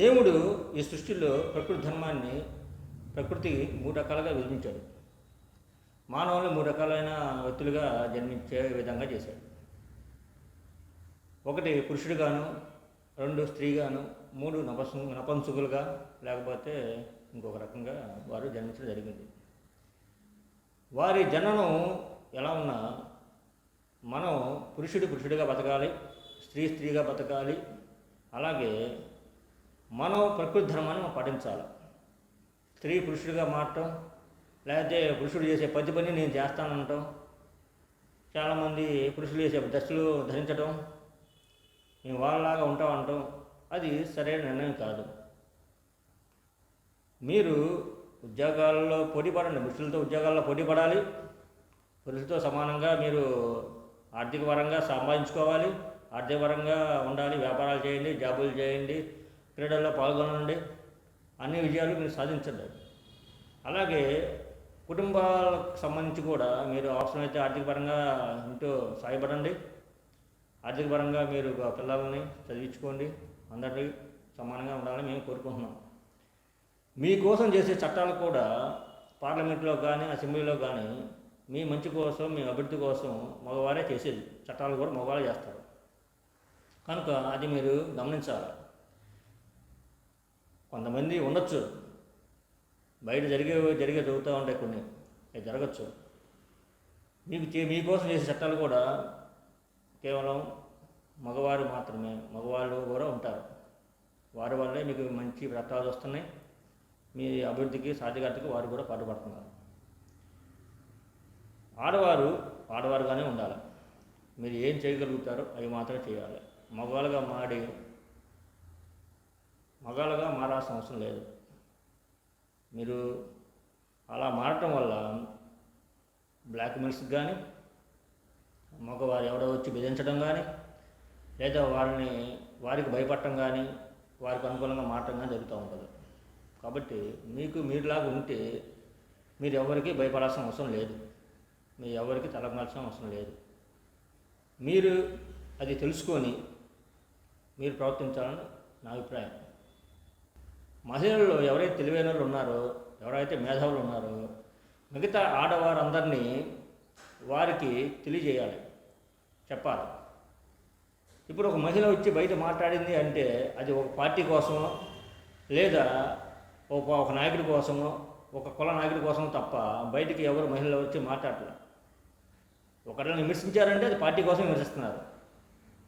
దేవుడు ఈ సృష్టిలో ప్రకృతి ధర్మాన్ని ప్రకృతి మూడు రకాలుగా విభజించాడు. మానవులు మూడు రకాలైన వ్యక్తులుగా జన్మించే విధంగా చేశాడు. ఒకటి పురుషుడుగాను రెండు స్త్రీగాను మూడు నపసు నపంసుకులుగా లేకపోతే ఇంకొక రకంగా వారు జన్మించడం జరిగింది. వారి జననం ఎలా ఉన్నా మనం పురుషుడు పురుషుడిగా బతకాలి స్త్రీ స్త్రీగా బతకాలి అలాగే మనం ప్రకృతి ధర్మాన్ని మనం పాటించాలి. స్త్రీ పురుషుడిగా మారటం లేకపోతే పురుషుడు చేసే ప్రతి పని నేను చేస్తానంటాం చాలామంది పురుషులు చేసే డ్రెస్సులు ధరించడం మేము వాళ్ళలాగా ఉంటామంటాం అది సరైన నిర్ణయం కాదు. మీరు ఉద్యోగాల్లో పోటీ పడండి పురుషులతో ఉద్యోగాల్లో పోటీ పడాలి. పురుషులతో సమానంగా మీరు ఆర్థిక పరంగా సంపాదించుకోవాలి ఆర్థిక పరంగా ఉండాలి వ్యాపారాలు చేయండి జాబులు చేయండి క్రీడల్లో పాల్గొనండి. అన్ని విజయాలు మీరు సాధించండి. అలాగే కుటుంబాలకు సంబంధించి కూడా మీరు అవసరమైతే ఆర్థిక పరంగా ఇంటూ సాయపడండి. ఆర్థిక పరంగా మీరు పిల్లల్ని చదివించుకోండి. అందరికీ సమానంగా ఉండాలని మేము కోరుకుంటున్నాం. మీకోసం చేసే చట్టాలు కూడా పార్లమెంట్లో కానీ అసెంబ్లీలో కానీ మీ మంచి కోసం మీ అభివృద్ధి కోసం మగవారే చేసేది. చట్టాలు కూడా మగవారే చేస్తారు. కనుక అది మీరు గమనించాలి. కొంతమంది ఉండొచ్చు. బయట జరిగే జరిగే జరుగుతూ ఉంటాయి కొన్ని. అవి జరగచ్చు. మీకు చే మీకోసం చేసే చట్టాలు కూడా కేవలం మగవారు మాత్రమే మగవాళ్ళు కూడా ఉంటారు. వారి వల్లే మీకు మంచి చట్టాలు వస్తున్నాయి. మీ అభివృద్ధికి సాధికారతకు వారు కూడా పాటుపడుతున్నారు. ఆడవారు ఆడవారుగానే ఉండాలి. మీరు ఏం చేయగలుగుతారో అవి మాత్రమే చేయాలి. మగవాళ్ళుగా మాడి మగాళ్ళుగా మారాల్సిన అవసరం లేదు. మీరు అలా మారటం వల్ల బ్లాక్మెయిల్స్కి కానీ మగవారు ఎవడో వచ్చి బెదిరించడం కానీ లేదా వారిని వారికి భయపడటం కానీ వారికి అనుకూలంగా మారటం కానీ జరుగుతూ ఉంటుంది. కాబట్టి మీకు మీరులాగా ఉంటే మీరు ఎవరికి భయపడాల్సిన అవసరం లేదు. మీరు ఎవరికి తలగాల్సిన అవసరం లేదు. మీరు అది తెలుసుకొని మీరు ప్రవర్తించాలని నా అభిప్రాయం. మహిళల్లో ఎవరైతే తెలివైన వాళ్ళు ఉన్నారో ఎవరైతే మేధావులు ఉన్నారో మిగతా ఆడవారందరినీ వారికి తెలియజేయాలి. చెప్పాలి. ఇప్పుడు ఒక మహిళ వచ్చి బయట మాట్లాడింది అంటే అది ఒక పార్టీ కోసమో లేదా ఒక ఒక నాయకుడి కోసమో ఒక కుల నాయకుడి కోసం తప్ప బయటికి ఎవరు మహిళలు వచ్చి మాట్లాడలేదు ఒకరిని విమర్శించారంటే అది పార్టీ కోసం విమర్శిస్తున్నారు.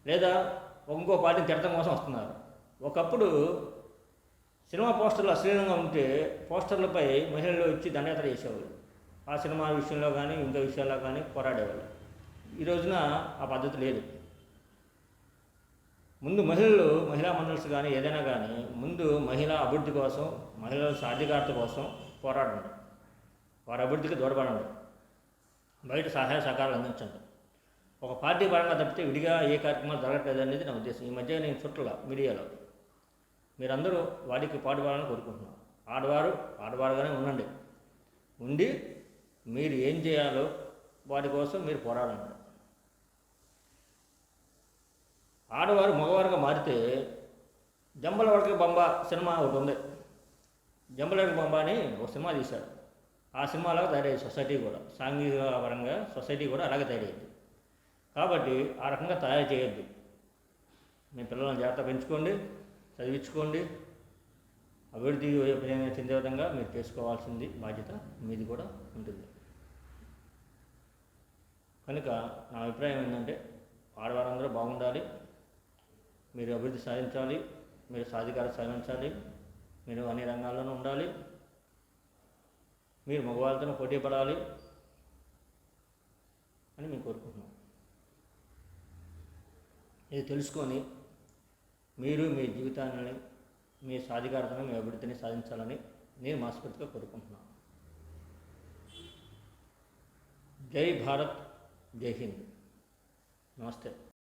లేదా ఇంకో పార్టీని తిరగడం కోసం వస్తున్నారు. ఒకప్పుడు సినిమా పోస్టర్లు అశ్లీలంగా ఉంటే పోస్టర్లపై మహిళలు వచ్చి దండయాత్ర చేసేవాళ్ళు. ఆ సినిమా విషయంలో కానీ ఇంకా విషయాల్లో కానీ పోరాడేవాళ్ళు. ఈ రోజున ఆ పద్ధతి లేదు. ముందు మహిళలు మహిళా మండల్స్ కానీ ఏదైనా కానీ ముందు మహిళా అభివృద్ధి కోసం మహిళల సాధికారత కోసం పోరాడండి. వారి అభివృద్ధికి దూరపడండి. బయట సహాయ సహకారాలు అందించండి. ఒక పార్టీ పరంగా తప్పితే విడిగా ఏ కార్యక్రమాలు జరగట్లేదు అనేది నా ఉద్దేశం. ఈ మధ్య నేను చుట్టల మీడియాలో మీరందరూ వాడికి పాడుకోవాలని కోరుకుంటున్నాం. ఆడవారు ఆడవారుగానే ఉండండి. ఉండి మీరు ఏం చేయాలో వాటి కోసం మీరు పోరాడండి. ఆడవారు మగవారుగా మారితే జంబల బొమ్మ సినిమా ఒకటి ఉంది. జంబలవరకి బొమ్మ అని ఒక సినిమా తీశారు. ఆ సినిమాలో తయారయ్యేది సొసైటీ కూడా. సాంఘిక పరంగా సొసైటీ కూడా అలాగే తయారయ్యేది. కాబట్టి ఆ రకంగా తయారు చేయొద్దు. మీ పిల్లలను జాగ్రత్త పెంచుకోండి. చదివించుకోండి. అభివృద్ధి చెందే విధంగా మీరు చేసుకోవాల్సింది బాధ్యత మీది కూడా ఉంటుంది. కనుక నా అభిప్రాయం ఏంటంటే ఆడవారందరూ బాగుండాలి. మీరు అభివృద్ధి సాధించాలి. మీరు సాధికార సాధించాలి. మీరు అన్ని రంగాల్లోనూ ఉండాలి. మీరు మగవాళ్ళతో పోటీ పడాలి అని మేము కోరుకుంటున్నాం. ఇది తెలుసుకొని మీరు మీ జీవితాన్ని మీ సాధికారతను మీ అభివృద్ధిని సాధించాలని నేను మనస్ఫూర్తిగా కోరుకుంటున్నాను. జై భారత్ జై హింద్. నమస్తే.